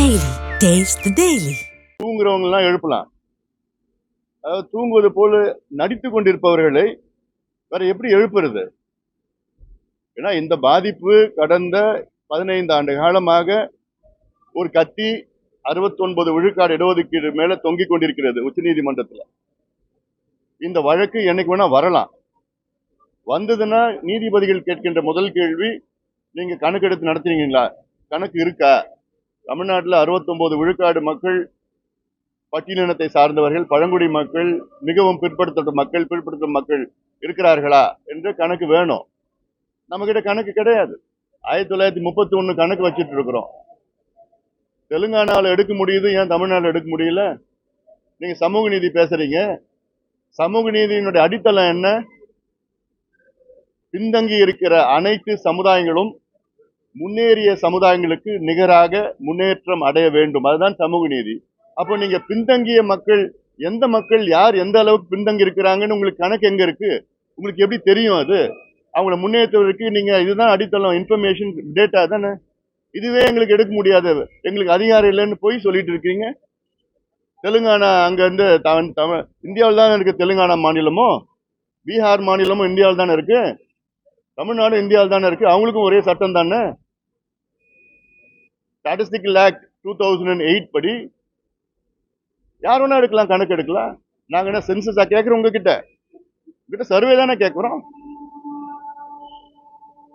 Daily taste daily தூங்குறவங்கலாம் எழுப்பலாம். அதாவது தூங்குவது போல நடித்து கொண்டிருப்பவர்களை வேற எப்படி எழுப்புறது? ஏன்னா இந்த பாதிப்பு கடந்த பதினைந்து ஆண்டு காலமாக ஒரு கத்தி 69 விழுக்காடு இடஒதுக்கீடு மேல தொங்கிக் கொண்டிருக்கிறது உச்சநீதிமன்றத்தில் இந்த வழக்கு என்னைக்கு வேணா வரலாம். வந்ததுன்னா நீதிபதிகள் கேட்கின்ற முதல் கேள்வி நீங்க கணக்கெடுத்து நடத்துறீங்களா? கணக்கு இருக்கா? தமிழ்நாட்டில் 69 விழுக்காடு மக்கள் பட்டியலினத்தை சார்ந்தவர்கள் பழங்குடி மக்கள் மிகவும் பிற்படுத்தப்பட்ட மக்கள் பிற்படுத்தப்பட்ட மக்கள் இருக்கிறார்களா என்று கணக்கு வேணும். நம்மக்கிட்ட கணக்கு கிடையாது. ஆயிரத்தி தொள்ளாயிரத்தி முப்பத்தி ஒண்ணு கணக்கு வச்சிட்டு இருக்கிறோம். தெலுங்கானாவில் எடுக்க முடியுது ஏன் தமிழ்நாட்டில் எடுக்க முடியல? நீங்க சமூக நீதி பேசுறீங்க. சமூக நீதியினுடைய அடித்தளம் என்ன? பின்தங்கி இருக்கிற அனைத்து சமுதாயங்களும் முன்னேறிய சமுதாயங்களுக்கு நிகராக முன்னேற்றம் அடைய வேண்டும். அதுதான் சமூக நீதி. அப்போ நீங்க பின்தங்கிய மக்கள் எந்த மக்கள் யார் எந்த அளவுக்கு பின்தங்கி இருக்கிறாங்கன்னு உங்களுக்கு கணக்கு எங்க இருக்கு? உங்களுக்கு எப்படி தெரியும் அது? அவங்கள முன்னேற்றுவதற்கு நீங்க இதுதான் அடித்தளம் இன்ஃபர்மேஷன் டேட்டா தானே? இதுவே எங்களுக்கு எடுக்க முடியாது. எங்களுக்கு அதிகாரம் இல்லைன்னு போய் சொல்லிட்டு இருக்கீங்க. தெலுங்கானா அங்க இருந்து தமிழ் தமிழ் இந்தியாவில் தானே இருக்கு தெலுங்கானா மாநிலமும் பீகார் மாநிலமும் இந்தியாவில் தானே இருக்கு? தமிழ்நாடு இந்தியாவில் தானே இருக்கு. அவங்களுக்கும் ஒரே சட்டம் தானே? Statistical act two thousand and eight படி யார் வேணா எடுக்கலாம் கணக்கு எடுக்கலாம். நாங்கள் என்ன சென்சஸா கேட்குறோம் உங்ககிட்ட? உங்ககிட்ட சர்வே தானே கேட்குறோம்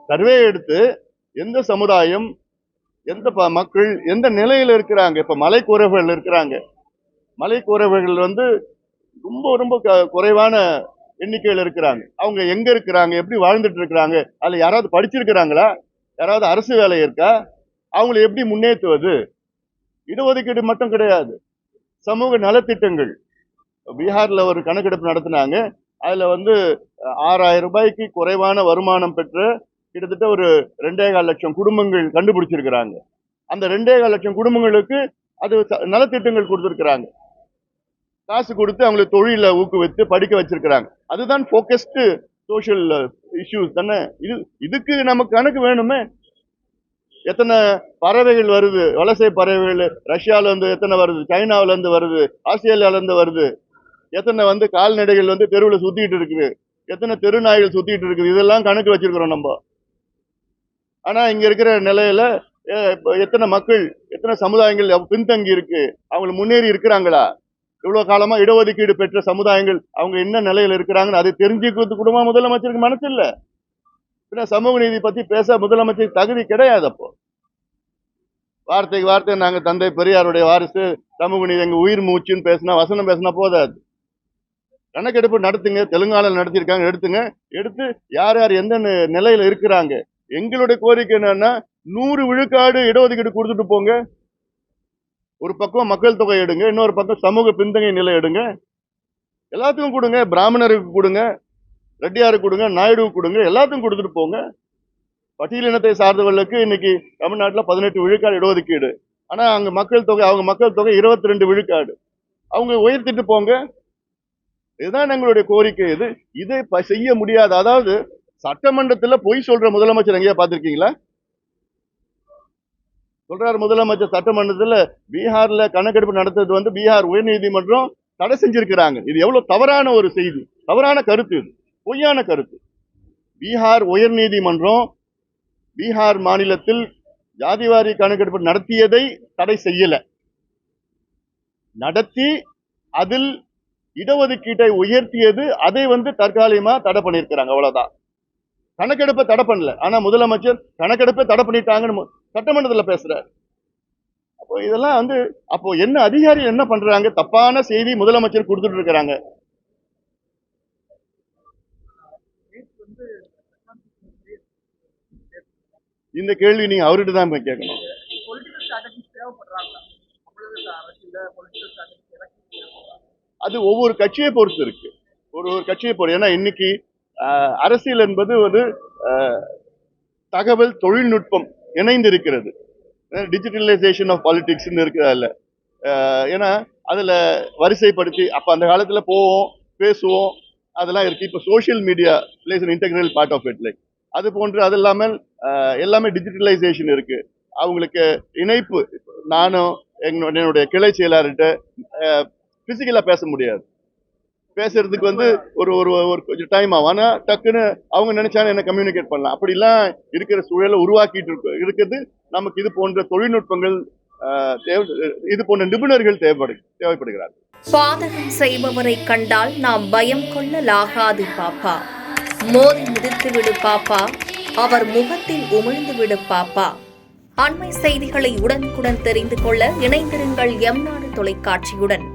சர்வே எடுத்து எந்த சமுதாயம் எந்த ப- மக்கள் எந்த நிலையில் இருக்கிறாங்க? இப்போ மலை குறைவுகள் இருக்கிறாங்க. மலைக்குறைவுகள் வந்து ரொம்ப ரொம்ப க- குறைவான எண்ணிக்கையில் இருக்கிறாங்க. அவங்க எங்க இருக்கிறாங்க? எப்படி வாழ்ந்துட்டு இருக்கிறாங்க? அதில் யாராவது படிச்சிருக்கிறாங்களா? யாராவது அரசு வேலை இருக்கா? அவங்களை எப்படி முன்னேற்றுவது? இடஒதுக்கீடு மட்டும் கிடையாது. சமூக நலத்திட்டங்கள். பீகாரில் ஒரு கணக்கெடுப்பு நடத்தினாங்க. அதில் வந்து ஆறாயிரம் ரூபாய்க்கு குறைவான வருமானம் பெற்ற கிட்டத்தட்ட ஒரு ரெண்டே கால் லட்சம் குடும்பங்கள் கண்டுபிடிச்சிருக்கிறாங்க. அந்த ரெண்டே கால் லட்சம் குடும்பங்களுக்கு அது ச- நலத்திட்டங்கள் கொடுத்துருக்குறாங்க. காசு கொடுத்து அவங்களை தொழிலை ஊக்குவித்து படிக்க வச்சிருக்கிறாங்க. அதுதான் ஃபோக்கஸ்டு சோஷியல் இஷ்யூஸ் தானே? இது இதுக்கு நமக்கு கணக்கு வேணுமே? எத்தனை பறவைகள் வருது? வலசை பறவைகள் ரஷ்யாவிலேருந்து எத்தனை வருது? சைனாவிலேருந்து வருது? ஆஸ்திரேலியாவிலேருந்து வருது? எத்தனை வந்து கால்நடைகள் வந்து தெருவில் சுற்றிக்கிட்டு இருக்குது? எத்தனை தெரு நாய்கள் இருக்குது? இதெல்லாம் கணக்கு வச்சிருக்கிறோம் நம்ம. ஆனால் இங்கே இருக்கிற நிலையில் இப்போ எத்தனை மக்கள் எத்தனை சமுதாயங்கள் பின்தங்கி இருக்கு? அவங்களை முன்னேறி இருக்கிறாங்களா? இவ்வளவு காலமா இடஒதுக்கீடு பெற்ற சமுதாயங்கள் அவங்க என்ன நிலையில இருக்கிறாங்கன்னு அதை தெரிஞ்சுக்கிறது கூட முதலமைச்சருக்கு மனசு இல்ல. பின்ன சமூக நீதி பத்தி பேச முதலமைச்சருக்கு தகுதி கிடையாது அப்போ. வார்த்தைக்கு வார்த்தை நாங்க தந்தை பெரியாருடைய வாரிசு சமூக நீதி எங்க உயிர் மூச்சுன்னு பேசினா வசனம் பேசினா போதாது. கணக்கெடுப்பு நடத்துங்க தெலுங்கானால நடத்தியிருக்காங்க எடுத்துங்க. எடுத்து யார் யார் எந்த நிலையில இருக்கிறாங்க எங்களுடைய கோரிக்கை என்னன்னா நூறு விழுக்காடு இடஒதுக்கீடு கொடுத்துட்டு போங்க. ஒரு பக்கம் மக்கள் தொகை எடுங்க இன்னொரு பக்கம் சமூக பின்தங்கிய நிலை எடுங்க. எல்லாத்துக்கும் கொடுங்க பிராமணருக்கு கொடுங்க ரெட்டியாருக்கு கொடுங்க நாயுடுவுக்கு கொடுங்க எல்லாத்துக்கும் கொடுத்துட்டு போங்க. பட்டியல் இனத்தை சார்ந்தவர்களுக்கு இன்னைக்கு தமிழ்நாட்டில் பதினெட்டு விழுக்காடு இடஒதுக்கீடு. ஆனால் அங்கே மக்கள் தொகை அவங்க மக்கள் தொகை இருபத்தி ரெண்டு விழுக்காடு. அவங்க உயர்த்திட்டு போங்க. இதுதான் எங்களுடைய கோரிக்கை. இது இதை செய்ய முடியாது அதாவது சட்டமன்றத்தில் பொய் சொல்ற முதலமைச்சர் எங்கேயா பார்த்துருக்கீங்களா? சொல்றாரு முதலமைச்சர் சட்டமன்றத்தில் பீகார்ல கணக்கெடுப்பு நடத்துறது வந்து பீகார் உயர்நீதிமன்றம் தடை செஞ்சிருக்கிறாங்க. இது எவ்வளவு தவறான ஒரு செய்தி. தவறான கருத்து இது. பொய்யான கருத்து. பீகார் உயர்நீதிமன்றம் பீகார் மாநிலத்தில் ஜாதிவாரி கணக்கெடுப்பு நடத்தியதை தடை செய்யல. நடத்தி அதில் இடஒதுக்கீட்டை உயர்த்தியது அதை வந்து தற்காலிகமா தடை பண்ணியிருக்கிறாங்க. அவ்வளவுதான். கணக்கெடுப்பை தடை பண்ணல. ஆனா முதலமைச்சர் கணக்கெடுப்பை தடை பண்ணிட்டாங்கன்னு சட்டமன்றத்தில் சட்டமன்றத்துல பேசுறாரு. அப்போ இதெல்லாம் வந்து அப்போ என்ன அதிகாரி என்ன பண்றாங்க? தப்பான செய்தி முதலமைச்சர் கொடுத்துட்டு இருக்கிறாங்க. இந்த கேள்வி நீங்க அவர்கிட்ட தான் போய் கேட்கணும். தேவைப்படுறாங்க அது ஒவ்வொரு கட்சியை பொறுத்து இருக்கு. ஒரு ஒரு கட்சியை பொறுத்து. ஏன்னா இன்னைக்கு அரசியல் என்பது ஒரு தகவல் தொழில்நுட்பம் இணைந்திருக்கிறது. டிஜிட்டலைசேஷன் ஆஃப் பாலிட்டிக்ஸ்னு இருக்கிறதில்ல ஏன்னா அதில் வரிசைப்படுத்தி அப்போ அந்த காலத்தில் போவோம் பேசுவோம் அதெல்லாம் இருக்குது இப்போ social media plays an integral part of it like அது போன்று அது இல்லாமல் எல்லாமே டிஜிட்டலைசேஷன் இருக்குது அவங்களுக்கு இணைப்பு நானும் என்னுடைய கிளை செயலாளர்கிட்ட ஃபிசிக்கலாக பேச முடியாது. பேசுறதுக்கு வந்து ஒரு ஒரு ஒரு கொஞ்சம் டைம் ஆகும். ஆனால் டக்குன்னு அவங்க நினைச்சாலும் என்ன கம்யூனிகேட் பண்ணலாம். அப்படிலாம் இருக்கிற சூழலை உருவாக்கிட்டு இருக்கோம் இருக்குது. நமக்கு இது போன்ற தொழில்நுட்பங்கள் தேவை இது போன்ற நிபுணர்கள் தேவைப்படு தேவைப்படுகிறார்கள். பாதகம் செய்பவரை கண்டால் நாம் பயம் கொள்ளலாகாது பாப்பா. மோதி மிதித்து விடு பாப்பா. அவர் முகத்தில் உமிழ்ந்து விடு பாப்பா. அண்மை செய்திகளை உடனுக்குடன் தெரிந்து கொள்ள இணைந்திருங்கள் எம் நாடு தொலைக்காட்சியுடன்.